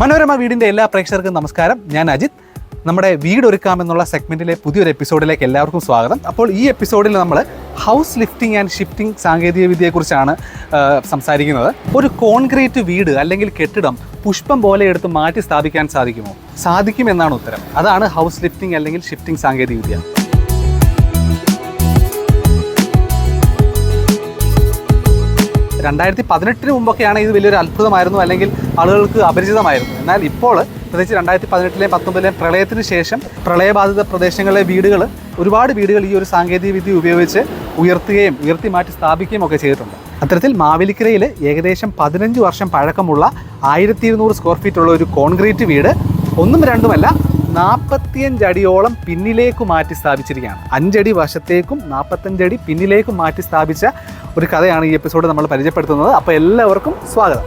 മനോരമ വീടിന്റെ എല്ലാ പ്രേക്ഷകർക്കും നമസ്കാരം. ഞാൻ അജിത്. നമ്മുടെ വീട് ഒരുക്കാമെന്നുള്ള സെഗ്മെന്റിലെ പുതിയൊരു എപ്പിസോഡിലേക്ക് എല്ലാവർക്കും സ്വാഗതം. അപ്പോൾ ഈ എപ്പിസോഡിൽ നമ്മൾ ഹൗസ് ലിഫ്റ്റിംഗ് ആൻഡ് ഷിഫ്റ്റിംഗ് സാങ്കേതിക വിദ്യയെക്കുറിച്ചാണ് സംസാരിക്കുന്നത്. ഒരു കോൺക്രീറ്റ് വീട് അല്ലെങ്കിൽ കെട്ടിടം പുഷ്പം പോലെ എടുത്ത് മാറ്റി സ്ഥാപിക്കാൻ സാധിക്കുമോ? സാധിക്കുമെന്നാണ് ഉത്തരം. അതാണ് ഹൗസ് ലിഫ്റ്റിംഗ് അല്ലെങ്കിൽ ഷിഫ്റ്റിംഗ് സാങ്കേതിക രണ്ടായിരത്തി പതിനെട്ടിന് മുമ്പൊക്കെയാണ് ഇത് വലിയൊരു അത്ഭുതമായിരുന്നു അല്ലെങ്കിൽ ആളുകൾക്ക് അപരിചിതമായിരുന്നു. എന്നാൽ ഇപ്പോൾ പ്രത്യേകിച്ച് രണ്ടായിരത്തി പതിനെട്ടിലെയും പത്തൊമ്പതിലെയും പ്രളയത്തിന് ശേഷം പ്രളയബാധിത പ്രദേശങ്ങളിലെ വീടുകൾ ഒരുപാട് വീടുകൾ ഈ ഒരു സാങ്കേതിക വിദ്യ ഉപയോഗിച്ച് ഉയർത്തുകയും ഉയർത്തി മാറ്റി സ്ഥാപിക്കുകയും ഒക്കെ ചെയ്തിട്ടുണ്ട്. അത്തരത്തിൽ മാവേലിക്കരയിൽ ഏകദേശം പതിനഞ്ച് വർഷം പഴക്കമുള്ള ആയിരത്തി ഇരുന്നൂറ് സ്ക്വയർ ഫീറ്റ് ഉള്ള ഒരു കോൺക്രീറ്റ് വീട് ഒന്നും രണ്ടുമല്ല നാൽപ്പത്തിയഞ്ച് അടിയോളം പിന്നിലേക്ക് മാറ്റി സ്ഥാപിച്ചിരിക്കുകയാണ്. അഞ്ചടി വശത്തേക്കും നാൽപ്പത്തഞ്ചടി പിന്നിലേക്കും മാറ്റി സ്ഥാപിച്ച ഒരു കഥയാണ് ഈ എപ്പിസോഡ് നമ്മൾ പരിചയപ്പെടുത്തുന്നത്. അപ്പോൾ എല്ലാവർക്കും സ്വാഗതം.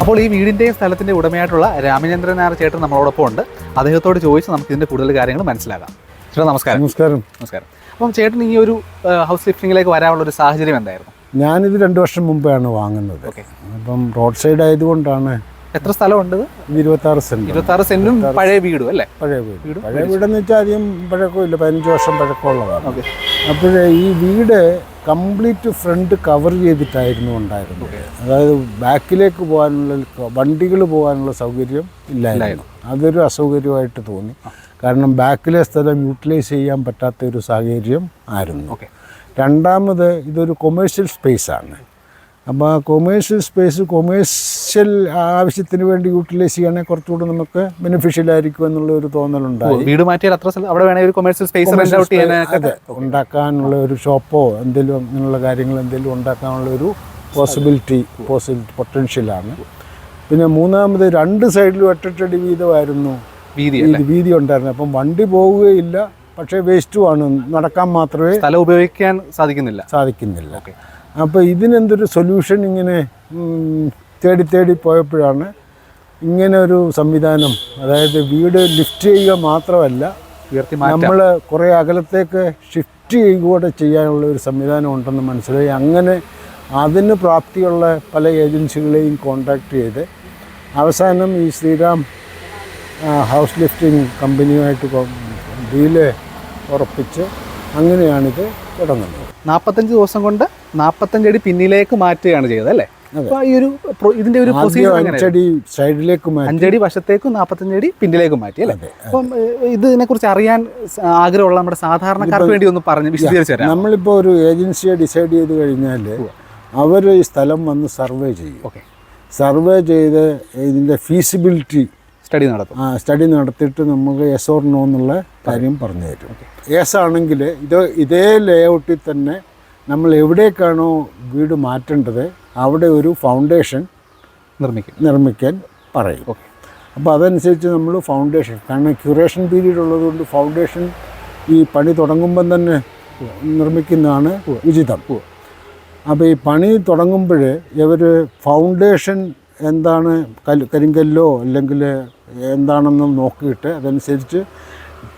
അപ്പോൾ ഈ വീടിന്റെയും സ്ഥലത്തിന്റെ ഉടമയായിട്ടുള്ള രാമചന്ദ്രൻ നായർ ചേട്ടൻ നമ്മളോടൊപ്പം ഉണ്ട്. അദ്ദേഹത്തോട് ചോദിച്ച് നമുക്ക് ഇതിന്റെ കൂടുതൽ കാര്യങ്ങൾ മനസ്സിലാക്കാം. ചേട്ടാ നമസ്കാരം. നമസ്കാരം. നമസ്കാരം. അപ്പം ചേട്ടൻ ഈ ഒരു ഹൗസ് ലിഫ്റ്റിങ്ങിലേക്ക് വരാനുള്ള ഒരു സാഹചര്യം എന്തായിരുന്നു? ഞാനിത് രണ്ട് വർഷം മുമ്പാണ് വാങ്ങുന്നത്. അപ്പം റോഡ് സൈഡ് ആയതുകൊണ്ടാണ് എത്ര സ്ഥലമുണ്ട് ഇരുപത്താറ് സെന്റ് ഇരുപത്താറ് സെന്റും പഴയ വീടും അല്ലേ? പഴയ വീട്. പഴയ വീടെന്ന് വെച്ചാൽ അധികം പഴക്കമില്ല പതിനഞ്ച് വർഷം പഴക്കമുള്ളതാണ്. അപ്പോഴേ ഈ വീട് കംപ്ലീറ്റ് ഫ്രണ്ട് കവർ ചെയ്തിട്ടായിരുന്നു ഉണ്ടായിരുന്നത്. അതായത് ബാക്കിലേക്ക് പോകാനുള്ള വണ്ടികൾ പോകാനുള്ള സൗകര്യം ഇല്ലായിരുന്നു. അതൊരു അസൗകര്യമായിട്ട് തോന്നി. കാരണം ബാക്കിലെ സ്ഥലം യൂട്ടിലൈസ് ചെയ്യാൻ പറ്റാത്ത ഒരു സാഹചര്യം ആയിരുന്നു. രണ്ടാമത് ഇതൊരു കൊമേഴ്ഷ്യൽ സ്പേസാണ് അപ്പോൾ ആ കൊമേഴ്ഷ്യൽ സ്പേസ് കൊമേഴ്ഷ്യൽ ആവശ്യത്തിന് വേണ്ടി യൂട്ടിലൈസ് ചെയ്യുകയാണെങ്കിൽ കുറച്ചുകൂടി നമുക്ക് ബെനിഫിഷ്യൽ ആയിരിക്കും എന്നുള്ള ഒരു തോന്നലുണ്ടായി. വീട് മാറ്റിയാൽ അത്ര അവിടെ വേണമെങ്കിൽ കൊമേഴ്സ്യൽ സ്പേസ് അതെ ഉണ്ടാക്കാനുള്ള ഒരു ഷോപ്പോ എന്തെങ്കിലും അങ്ങനെയുള്ള കാര്യങ്ങൾ എന്തെങ്കിലും ഉണ്ടാക്കാനുള്ള ഒരു പോസിബിലിറ്റി പോസിബിലിറ്റി പൊട്ടൻഷ്യലാണ് പിന്നെ മൂന്നാമത് രണ്ട് സൈഡിലും ഒറ്റട്ടടി വീതമായിരുന്നു. വീതി വീതി ഉണ്ടായിരുന്നു. അപ്പം വണ്ടി പോവുകയില്ല പക്ഷേ വേസ്റ്റുമാണ് നടക്കാൻ മാത്രമേ സ്ഥലം ഉപയോഗിക്കാൻ സാധിക്കുന്നില്ല. സാധിക്കുന്നില്ല. ഓക്കെ അപ്പോൾ ഇതിനെന്തൊരു സൊല്യൂഷൻ ഇങ്ങനെ തേടി തേടി പോയപ്പോഴാണ് ഇങ്ങനെ ഒരു സംവിധാനം അതായത് വീട് ലിഫ്റ്റ് ചെയ്യുക മാത്രമല്ല നമ്മൾ കുറേ അകലത്തേക്ക് ഷിഫ്റ്റ് ചെയ്യുക കൂടെ ചെയ്യാനുള്ള ഒരു സംവിധാനം ഉണ്ടെന്ന് മനസ്സിലായി. അങ്ങനെ അതിന് പ്രാപ്തിയുള്ള പല ഏജൻസികളെയും കോണ്ടാക്ട് ചെയ്ത് അവസാനം ഈ ശ്രീറാം ഹൗസ് ലിഫ്റ്റിംഗ് കമ്പനിയുമായിട്ട് ഡീൽ ഉറപ്പിച്ച് അങ്ങനെയാണിത് തുടങ്ങുന്നത്. നാൽപ്പത്തഞ്ച് ദിവസം കൊണ്ട് നാൽപ്പത്തഞ്ച് അടി പിന്നിലേക്ക് മാറ്റുകയാണ് ചെയ്തത് അല്ലേ? അപ്പോൾ ഈ ഒരു ഇതിന്റെ ഒരു പ്രൊസീജിയർ അഞ്ചടി സൈഡിലേക്ക് അഞ്ചടി വശത്തേക്കും നാൽപ്പത്തഞ്ചടി പിന്നിലേക്കും മാറ്റി അല്ലേ. അപ്പം ഇതിനെ കുറിച്ച് അറിയാൻ ആഗ്രഹമുള്ള നമ്മുടെ സാധാരണക്കാർക്ക് വേണ്ടി ഒന്ന് പറഞ്ഞു വിശദീകരിച്ചു തരാം നമ്മളിപ്പോൾ ഒരു ഏജൻസിയെ ഡിസൈഡ് ചെയ്ത് കഴിഞ്ഞാൽ അവർ ഈ സ്ഥലം വന്ന് സർവേ ചെയ്യും. സർവേ ചെയ്ത് ഇതിന്റെ ഫീസിബിലിറ്റി സ്റ്റഡി നടത്തും. ആ സ്റ്റഡി നടത്തിയിട്ട് നമുക്ക് എസ് ഓർ നോ എന്നുള്ള കാര്യം പറഞ്ഞു തരും. എസ് ആണെങ്കിൽ ഇത് ഇതേ ലേഔട്ടിൽ തന്നെ നമ്മൾ എവിടേക്കാണോ വീട് മാറ്റേണ്ടത് അവിടെ ഒരു ഫൗണ്ടേഷൻ നിർമ്മിക്കും. നിർമ്മിക്കാൻ പറയും. ഓക്കെ അപ്പോൾ അതനുസരിച്ച് നമ്മൾ ഫൗണ്ടേഷൻ കാരണം ക്യൂറേഷൻ പീരീഡ് ഉള്ളതുകൊണ്ട് ഫൗണ്ടേഷൻ ഈ പണി തുടങ്ങുമ്പം തന്നെ നിർമ്മിക്കുന്നതാണ് ഉചിതം. അപ്പോൾ ഈ പണി തുടങ്ങുമ്പോൾ ഇവർ ഫൗണ്ടേഷൻ എന്താണ് കല്ല് കരിങ്കല്ലോ അല്ലെങ്കിൽ എന്താണെന്ന് നോക്കിയിട്ട് അതനുസരിച്ച്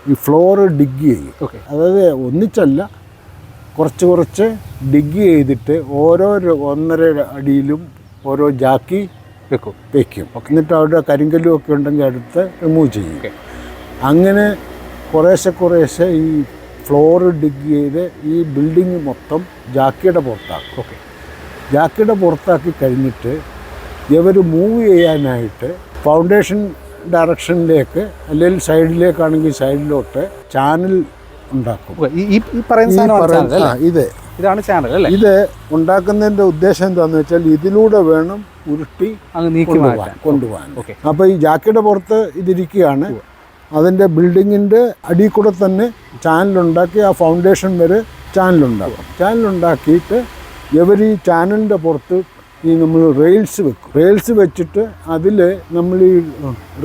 ഈ ഫ്ലോറ് ഡിഗ് ചെയ്യും. ഓക്കെ. അതായത് ഒന്നിച്ചല്ല കുറച്ച് കുറച്ച് ഡിഗ് ചെയ്തിട്ട് ഓരോ ഒന്നര അടിയിലും ഓരോ ജാക്കി വെക്കും. വെക്കും. എന്നിട്ട് അവിടെ കരിങ്കല്ലും ഒക്കെ ഉണ്ടെങ്കിൽ അടുത്ത് റിമൂവ് ചെയ്യും. അങ്ങനെ കുറേശ്ശെ കുറേശ്ശെ ഈ ഫ്ലോർ ഡിഗ് ചെയ്ത് ഈ ബിൽഡിങ് മൊത്തം ജാക്കിയുടെ പുറത്താക്കും. ഓക്കെ. ജാക്കിയുടെ പുറത്താക്കി കഴിഞ്ഞിട്ട് ഇവർ മൂവ് ചെയ്യാനായിട്ട് ഫൗണ്ടേഷൻ ഡയറക്ഷനിലേക്ക് അല്ലെങ്കിൽ സൈഡിലേക്കാണെങ്കിൽ സൈഡിലോട്ട് ചാനൽ ഉണ്ടാക്കും. ഈ പറയുന്ന ഇത്. ഇതാണ് ചാനൽ അല്ലേ? ഇത് ഉണ്ടാക്കുന്നതിന്റെ ഉദ്ദേശം എന്താണെന്ന് വെച്ചാൽ ഇതിലൂടെ വേണം ഉരുട്ടി കൊണ്ടുപോകാൻ അപ്പൊ കൊണ്ടുപോകാൻ അപ്പോൾ ഈ ജാക്കിയുടെ പുറത്ത് ഇതിരിക്കുകയാണ്. അതിന്റെ ബിൽഡിങ്ങിന്റെ അടി കൂടെ തന്നെ ചാനലുണ്ടാക്കി ആ ഫൗണ്ടേഷൻ വരെ ചാനലുണ്ടാക്കും ചാനലുണ്ടാക്കിയിട്ട് ഇവർ ഈ ചാനലിന്റെ പുറത്ത് ഈ നമ്മൾ റെയിൽസ് വെക്കും. റെയിൽസ് വെച്ചിട്ട് അതിൽ നമ്മൾ ഈ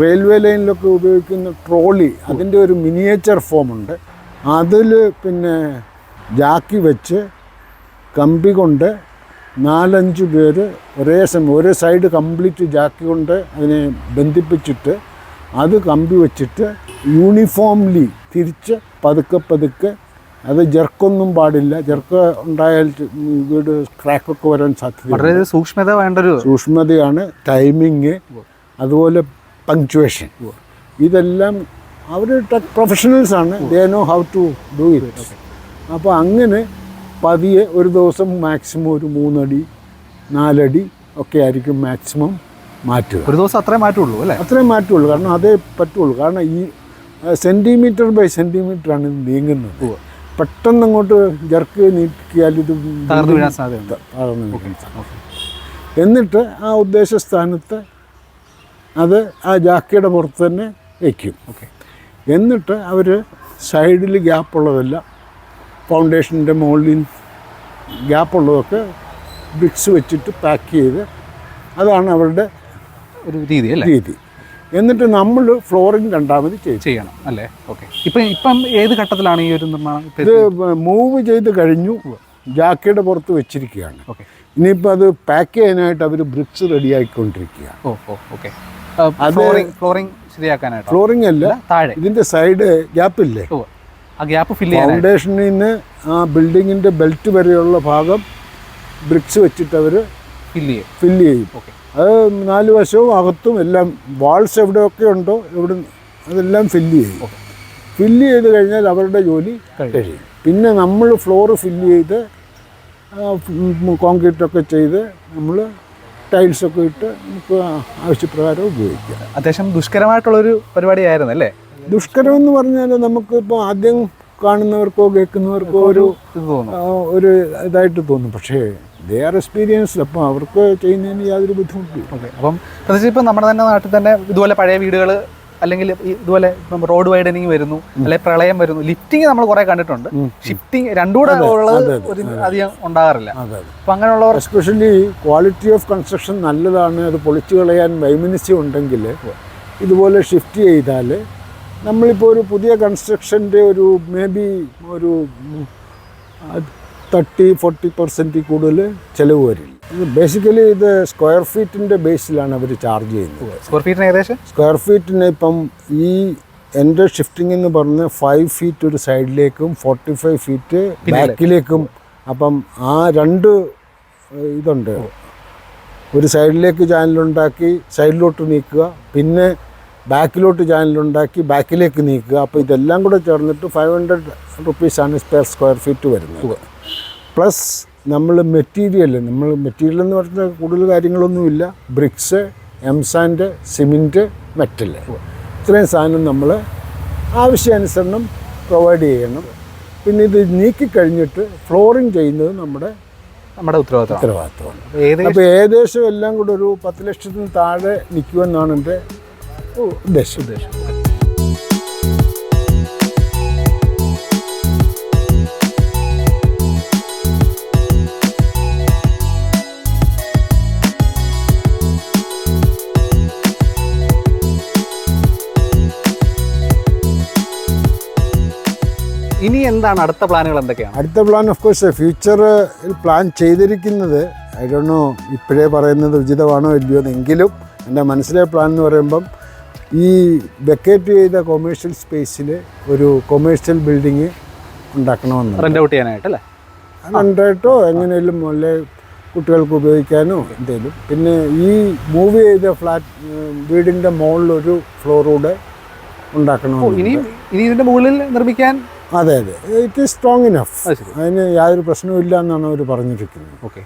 റെയിൽവേ ലൈനിലൊക്കെ ഉപയോഗിക്കുന്ന ട്രോളി അതിന്റെ ഒരു മിനിയേച്ചർ ഫോമുണ്ട് അതിൽ പിന്നെ ജാക്കി വെച്ച് കമ്പി കൊണ്ട് നാലഞ്ച് പേര് ഒരേ സമയം ഒരേ സൈഡ് കംപ്ലീറ്റ് ജാക്കി കൊണ്ട് അതിനെ ബന്ധിപ്പിച്ചിട്ട് അത് കമ്പി വെച്ചിട്ട് യൂണിഫോംലി തിരിച്ച് പതുക്കെ പതുക്കെ അത് ജെർക്കൊന്നും പാടില്ല. ജെർക്ക് ഉണ്ടായാൽ വീട് ക്രാക്കൊക്കെ വരാൻ സാധ്യത വളരെ സൂക്ഷ്മത വേണ്ട ഒരു സൂക്ഷ്മതയാണ് ടൈമിങ് അതുപോലെ പങ്ക്ച്വേഷൻ ഇതെല്ലാം അവർ ടെക് പ്രൊഫഷണൽസ് ആണ്. They know how to do it അപ്പോൾ അങ്ങനെ പതിയെ ഒരു ദിവസം മാക്സിമം ഒരു മൂന്നടി നാലടി ഒക്കെ ആയിരിക്കും മാക്സിമം മാറ്റുക. ഒരു ദിവസം അത്രേ മാറ്റുള്ളൂ അല്ലേ? അത്രേ മാറ്റുള്ളൂ. കാരണം അതേ പറ്റുള്ളൂ. കാരണം ഈ സെന്റിമീറ്റർ ബൈ സെന്റിമീറ്റർ ആണ് ഇത് നീങ്ങുന്നത്. പെട്ടെന്ന് അങ്ങോട്ട് ജർക്ക് നീക്കിയാൽ ഇത് തകർന്നു വീഴാൻ സാധ്യതയുണ്ട്. തകർന്ന് വീഴാൻ എന്നിട്ട് ആ ഉദ്ദേശ സ്ഥാനത്ത് അത് ആ ജാക്കിയുടെ പുറത്ത് തന്നെ വയ്ക്കും എന്നിട്ട് അവർ സൈഡിൽ ഗ്യാപ്പുള്ളതല്ല ഫൗണ്ടേഷന്റെ മുകളിൽ ഗ്യാപ്പുള്ളതൊക്കെ ബ്രിക്സ് വെച്ചിട്ട് പാക്ക് ചെയ്ത് അതാണ് അവരുടെ ഒരു രീതി അല്ലേ? രീതി. എന്നിട്ട് നമ്മൾ ഫ്ലോറിംഗ് രണ്ടാമത് ചെയ്യും ചെയ്യണം. അല്ലേ? ഓക്കെ. ഇപ്പം ഇപ്പം ഏത് ഘട്ടത്തിലാണ് ഈ ഒരു നിർമ്മാണം? ഇത് മൂവ് ചെയ്ത് കഴിഞ്ഞു ജാക്കിയുടെ പുറത്ത് വെച്ചിരിക്കുകയാണ്. ഓക്കെ. ഇനിയിപ്പോൾ അത് പാക്ക് ചെയ്യാനായിട്ട് അവർ ബ്രിക്സ് റെഡിയാക്കിക്കൊണ്ടിരിക്കുകയാണ് oh oh okay. Flooring flooring ശരിയാക്കാനായിട്ട്? ഫ്ലോറിംഗ് അല്ല താഴെ. ഇതിന്റെ സൈഡ് ഗ്യാപ്പ് ഇല്ലേ ആ ഗ്യാപ്പ് ഫില്ല് ചെയ്യാൻ ഫൗണ്ടേഷനിൽ നിന്ന് ആ ബിൽഡിങ്ങിന്റെ ബെൽറ്റ് വരെയുള്ള ഭാഗം ബ്രിക്സ് വെച്ചിട്ട് അവർ ഫില്ല് ചെയ്യും. ഫില്ല് ചെയ്യും. ഓക്കെ. അത് നാല് വശവും അകത്തും എല്ലാം വാൾസ് എവിടെയൊക്കെ ഉണ്ടോ എവിടെ അതെല്ലാം ഫില്ല് ചെയ്യും. ഫില്ല് ചെയ്ത് കഴിഞ്ഞാൽ അവരുടെ ജോലി കഴിയും. പിന്നെ നമ്മൾ ഫ്ലോറ് ഫില്ല് ചെയ്ത് കോൺക്രീറ്റൊക്കെ ചെയ്ത് നമ്മൾ ടൈൽസൊക്കെ ഇട്ട് നമുക്ക് ആവശ്യപ്രകാരം ഉപയോഗിക്കാം. അത്യാവശ്യം ദുഷ്കരമായിട്ടുള്ളൊരു പരിപാടിയായിരുന്നു അല്ലേ? ദുഷ്കരം എന്ന് പറഞ്ഞാൽ നമുക്കിപ്പോൾ ആദ്യം കാണുന്നവർക്കോ കേൾക്കുന്നവർക്കോ ഒരു ഒരു ഇതായിട്ട് തോന്നും. പക്ഷേ ദേ ആർ എക്സ്പീരിയൻസ്ഡ് അപ്പം അവർക്ക് ചെയ്യുന്നതിന് യാതൊരു ബുദ്ധിമുട്ടില്ല ഓക്കെ. അപ്പം പ്രത്യേകിച്ച് ഇപ്പം നമ്മുടെ തന്നെ നാട്ടിൽ തന്നെ ഇതുപോലെ പഴയ വീടുകൾ അല്ലെങ്കിൽ ഇതുപോലെ ഇപ്പം റോഡ് വൈഡനിങ് വരുന്നു അല്ലെങ്കിൽ പ്രളയം വരുന്നു ലിഫ്റ്റിംഗ് നമ്മൾ കുറെ കണ്ടിട്ടുണ്ട്. ഷിഫ്റ്റിംഗ് രണ്ടും കൂടെ ഉള്ളത് ഒരു അധികം ഉണ്ടാകാറില്ല. അപ്പം അങ്ങനെയുള്ളവർ എസ്പെഷ്യലി ക്വാളിറ്റി ഓഫ് കൺസ്ട്രക്ഷൻ നല്ലതാണ് അത് പൊളിച്ചു കളയാൻ വൈമനസ്യം ഉണ്ടെങ്കിൽ ഇതുപോലെ ഷിഫ്റ്റ് ചെയ്താൽ നമ്മളിപ്പോൾ ഒരു പുതിയ കൺസ്ട്രക്ഷന്റെ ഒരു മേ ബി ഒരു തേർട്ടി ഫോർട്ടി പെർസെന്റിൽ കൂടുതൽ ചിലവ് വരില്ല. ഇത് ബേസിക്കലി ഇത് സ്ക്വയർ ഫീറ്റിന്റെ ബേസിലാണ് അവർ ചാർജ് ചെയ്യുന്നത്. സ്ക്വയർ ഫീറ്റിന് ഏകദേശം? സ്ക്വയർ ഫീറ്റിന് ഇപ്പം ഈ എന്റെ ഷിഫ്റ്റിംഗ് എന്ന് പറഞ്ഞ് ഫൈവ് ഫീറ്റ് ഒരു സൈഡിലേക്കും ഫോർട്ടി ഫൈവ് ഫീറ്റ് ബാക്കിലേക്കും അപ്പം ആ രണ്ട് ഇതുണ്ട്. ഒരു സൈഡിലേക്ക് ചാനലുണ്ടാക്കി സൈഡിലോട്ട് നീക്കുക പിന്നെ ബാക്കിലോട്ട് ചാനലുണ്ടാക്കി ബാക്കിലേക്ക് നീക്കുക. അപ്പോൾ ഇതെല്ലാം കൂടെ ചേർന്നിട്ട് ഫൈവ് ഹൺഡ്രഡ് റുപ്പീസാണ് സ്പെയർ സ്ക്വയർ ഫീറ്റ് വരുന്നത്. പ്ലസ് നമ്മൾ മെറ്റീരിയൽ നമ്മൾ മെറ്റീരിയൽ എന്ന് പറഞ്ഞാൽ കൂടുതൽ കാര്യങ്ങളൊന്നുമില്ല. Bricks M sand cement metal. ഇത്രയും സാധനം നമ്മൾ ആവശ്യാനുസരണം പ്രൊവൈഡ് ചെയ്യണം. പിന്നെ ഇത് നീക്കിക്കഴിഞ്ഞിട്ട് ഫ്ലോറിങ് ചെയ്യുന്നത് നമ്മുടെ നമ്മുടെ ഉത്തരവാദിത്തമാണ്. ഉത്തരവാദിത്വമാണ് അപ്പോൾ ഏകദേശം എല്ലാം കൂടെ ഒരു പത്ത് ലക്ഷത്തിന് താഴെ നിൽക്കുമെന്നാണ് എന്റെ ഉദ്ദേശം. ഉദ്ദേശം. ഇനി എന്താണ് അടുത്ത പ്ലാനുകൾ എന്തൊക്കെയാണ്? അടുത്ത plan of course future plan ചെയ്തിരിക്കുന്നത് ഐ ഡോ നോ ഇപ്പോഴേ പറയുന്നത് ഉചിതമാണോ ഇല്ലയോ എങ്കിലും എന്റെ മനസ്സിലെ പ്ലാൻ എന്ന് പറയുമ്പം ഈ വെക്കേറ്റ് ചെയ്ത കൊമേഴ്ഷ്യൽ സ്പേസിൽ ഒരു കൊമേഴ്ഷ്യൽ ബിൽഡിങ് ഉണ്ടാക്കണമെന്ന് റെന്റ് ഔട്ട് ചെയ്യാനായിട്ട് അല്ലേ? രണ്ടായിട്ടോ എങ്ങനെയും അല്ലെ കുട്ടികൾക്ക് ഉപയോഗിക്കാനോ എന്തെങ്കിലും പിന്നെ ഈ മൂവ് ചെയ്ത ഫ്ലാറ്റ് വീടിന്റെ മുകളിലൊരു ഫ്ലോർ കൂടെ ഉണ്ടാക്കണമെന്ന് ഇനി ഇനി ഇതിന്റെ മുകളിൽ നിർമ്മിക്കാൻ അതെ അതെ. ഇറ്റ് ഈസ് സ്ട്രോങ് ഇനഫ് അതിന് യാതൊരു പ്രശ്നവും ഇല്ല എന്നാണ് അവർ പറഞ്ഞിരിക്കുന്നത്. ഓക്കെ.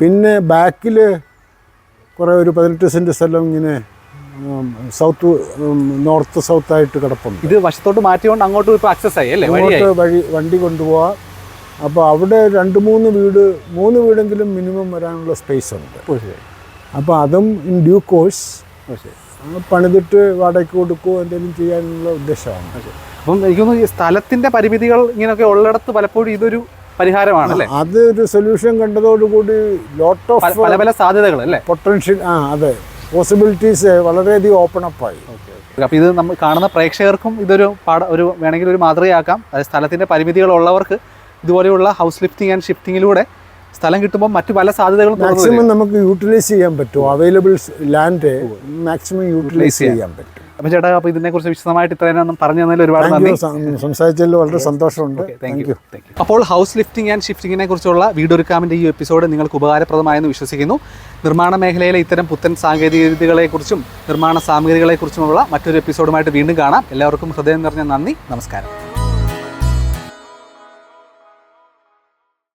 പിന്നെ ബാക്കിൽ കുറേ ഒരു പതിനെട്ട് സെന്റ് സ്ഥലം ഇങ്ങനെ സൗത്ത് നോർത്ത് സൗത്ത് ആയിട്ട് കിടപ്പുണ്ട്. ഇത് വശത്തോട്ട് മാറ്റിയോണ്ട് അങ്ങോട്ട് ഇപ്പോൾ ആക്സസ് ആയി അല്ലേ? അങ്ങോട്ട് വഴി വണ്ടി കൊണ്ടുപോവാം. അപ്പോൾ അവിടെ രണ്ട് മൂന്ന് വീട് മൂന്ന് വീടെങ്കിലും മിനിമം വരാനുള്ള സ്പേസ് ഉണ്ട്. അപ്പോൾ അതും ഇൻ ഡ്യൂ കോഴ്സ്. പണിതിട്ട് വാടകയ്ക്ക് കൊടുക്കുകയോ എന്തെങ്കിലും ചെയ്യാനുള്ള ഉദ്ദേശമാണ്. അപ്പം എനിക്ക് തോന്നുന്നു ഈ സ്ഥലത്തിന്റെ പരിമിതികൾ ഇങ്ങനെയൊക്കെ ഉള്ളിടത്ത് പലപ്പോഴും ഇതൊരു പരിഹാരമാണ് അല്ലേ? അത് ഒരു സൊല്യൂഷൻ കണ്ടതോടുകൂടി ലോട്ട് ഓഫ് പല പല സാധ്യതകൾ അല്ലേ? പൊട്ടൻഷ്യൽ ആ അതെ. പോസിബിലിറ്റീസ് വളരെയധികം ഓപ്പൺ അപ്പ് ആയി. അപ്പോൾ ഇത് നമ്മൾ കാണുന്ന പ്രേക്ഷകർക്കും ഇതൊരു പാഠ ഒരു വേണമെങ്കിൽ ഒരു മാതൃകയാക്കാം. അതായത് സ്ഥലത്തിന്റെ പരിമിതികളുള്ളവർക്ക് ഇതുപോലെയുള്ള ഹൗസ് ലിഫ്റ്റിംഗ് ആൻഡ് ഷിഫ്റ്റിങ്ങിലൂടെ സ്ഥലം കിട്ടുമ്പോൾ മറ്റു പല സാധ്യതകളും മാക്സിമം നമുക്ക് യൂട്ടിലൈസ് ചെയ്യാൻ പറ്റും. അവൈലബിൾ ലാൻഡ് മാക്സിമം യൂട്ടിലൈസ് ചെയ്യാൻ പറ്റും. അപ്പോൾ ചേട്ടാ അപ്പോൾ ഇതിനെക്കുറിച്ച് വിശദമായിട്ട് ഇത്രയും പറഞ്ഞു തന്നതിൽ ഒരുപാട് നന്ദി. സംസാരിച്ചതിൽ വളരെ സന്തോഷമുണ്ട്. താങ്ക് യു അപ്പോൾ ഹൗസ് ലിഫ്റ്റിംഗ് ആൻഡ് ഷിഫ്റ്റിങ്ങിനെ കുറിച്ചുള്ള വീടൊരുക്കാമിന്റെ ഈ എപ്പിസോഡ് നിങ്ങൾക്ക് ഉപകാരപ്രദമായെന്ന് വിശ്വസിക്കുന്നു. നിർമ്മാണ മേഖലയിലെ ഇത്തരം പുത്തൻ സാങ്കേതിക വിദ്യകളെക്കുറിച്ചും നിർമ്മാണ സാമഗ്രികളെക്കുറിച്ചുമുള്ള മറ്റൊരു എപ്പിസോഡുമായിട്ട് വീണ്ടും കാണാം. എല്ലാവർക്കും ഹൃദയം നിറഞ്ഞ നന്ദി. നമസ്കാരം.